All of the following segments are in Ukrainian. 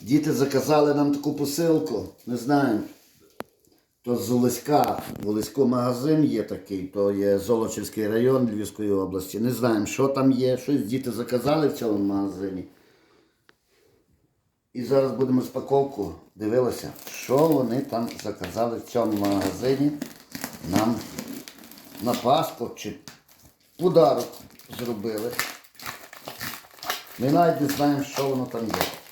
Діти заказали нам таку посилку. Не знаємо. То з Олеська. В Олеську магазин є такий, то є Золочівський район Львівської області. Не знаємо, що там є. Щось діти заказали в цьому магазині. І зараз будемо розпаковку дивилися, що вони там заказали в цьому магазині нам на паспорт чи подарок зробили. Ми навіть не знаємо, що воно там є.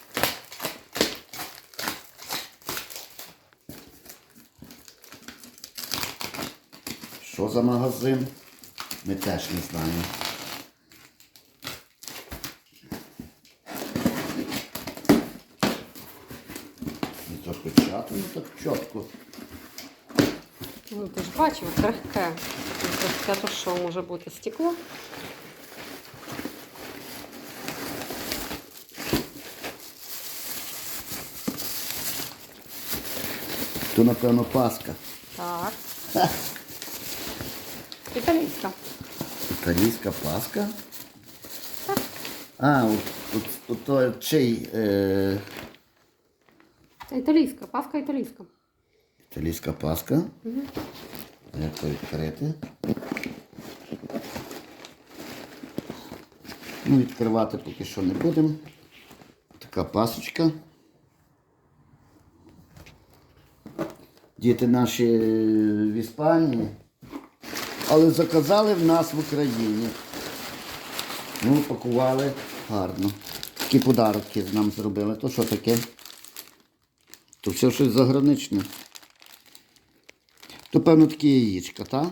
Що за магазин? Ми теж не знаємо. І запечатано так чітко. Ну, ти ж бачив, крихке. Крихке то що може бути стекло? То, напевно, паска. Так. Італійська. Італійська паска. А, от, от, от, то чий е, Це італійська, паска італійська. італійська паска. Як то відкрити? Ну, відкривати поки що не будемо. Така пасочка. Діти наші в Іспанії, але заказали в нас в Україні. Ну, пакували гарно. Такі подарки нам зробили. То що таке? То все щось заграничне. То, певно, такі яєчка, так?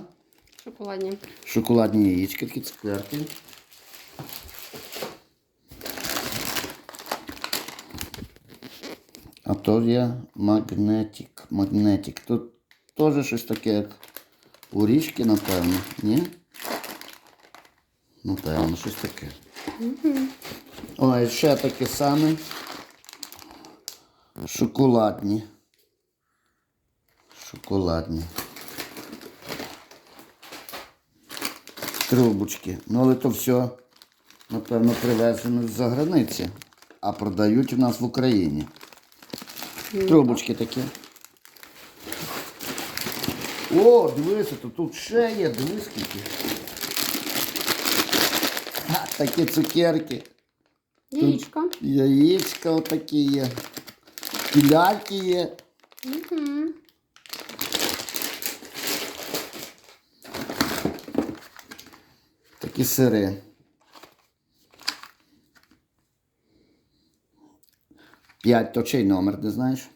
Шоколадні. Шоколадні яєчка, такі цукерки. А то є магнетик. Магнетик. Тут теж щось таке, як урічки, напевно. Ні? Напевно, щось таке. Ой, ще таке саме. Шоколадні. Шоколадні. Трубочки. Ну, але то все, напевно, привезено з-за границі, а продають у нас в Україні. Трубочки такі. О, дивися, то тут ще є, дивись скільки. А, такі цукерки. Яєчка. Яєчка отакі є. І ляльки є. Угу. Такі сири. П'ять то чий номер, не знаєш?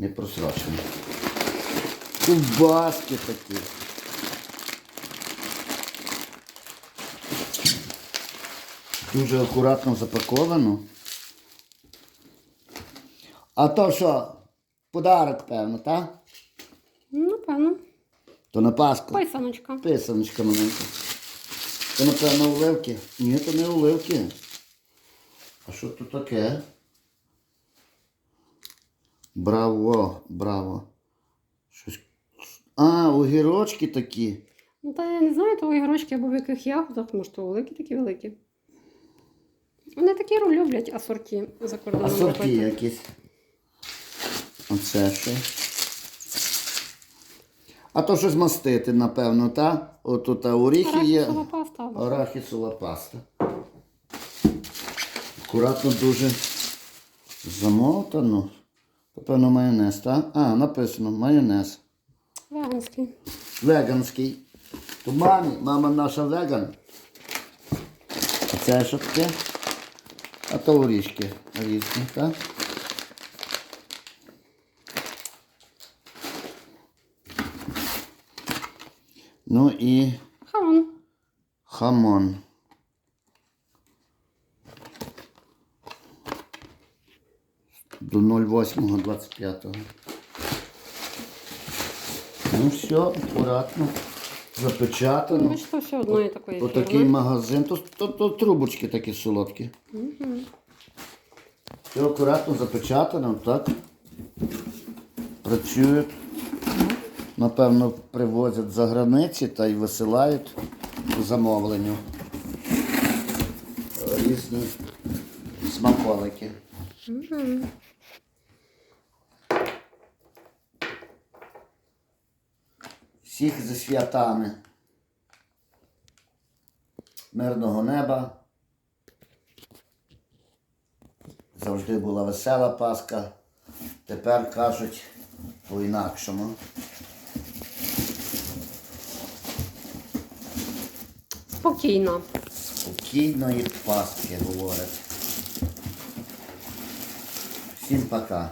Не просрочено. Ковбаски такі. Дуже акуратно запаковано. А то що? Подарок, певно, так? Ну, певно. То на Пасху. Писаночка. Писаночка маленька. То, напевно, оливки. Ні, то не оливки. А що тут таке? Браво, браво. Щось. А, огірочки такі. Ну, та я не знаю, то ігрочки або в яких ягодах, може, то великі такі великі. Вони такі люблять асорті за кордоном. Асорті робити. якісь. Оце що. А то щось мастити, напевно, та? Отут а оріхи є. Арахісова паста. Арахісова паста. Акуратно дуже замотано. Напевно, майонез, так? А, написано майонез. Веганський. Веганський. То мамі, мама наша веган. А це що таке? А то орішки різні, так? Ну і Хамон. хамон. До 08.25. Ну все, акуратно. Запечатано. Бачиш, то все одної такої Отакий магазин. То, то, то трубочки такі солодкі. Все акуратно запечатано, так. Працюють. Напевно, привозять за границі та й висилають по замовленню. різні смаколики. Мгм. Всіх зі святами. Мирного неба. Завжди була весела Пасха. Тепер кажуть по-інакшому. Спокійно. Спокійної Пасхи говорять. Всім пока.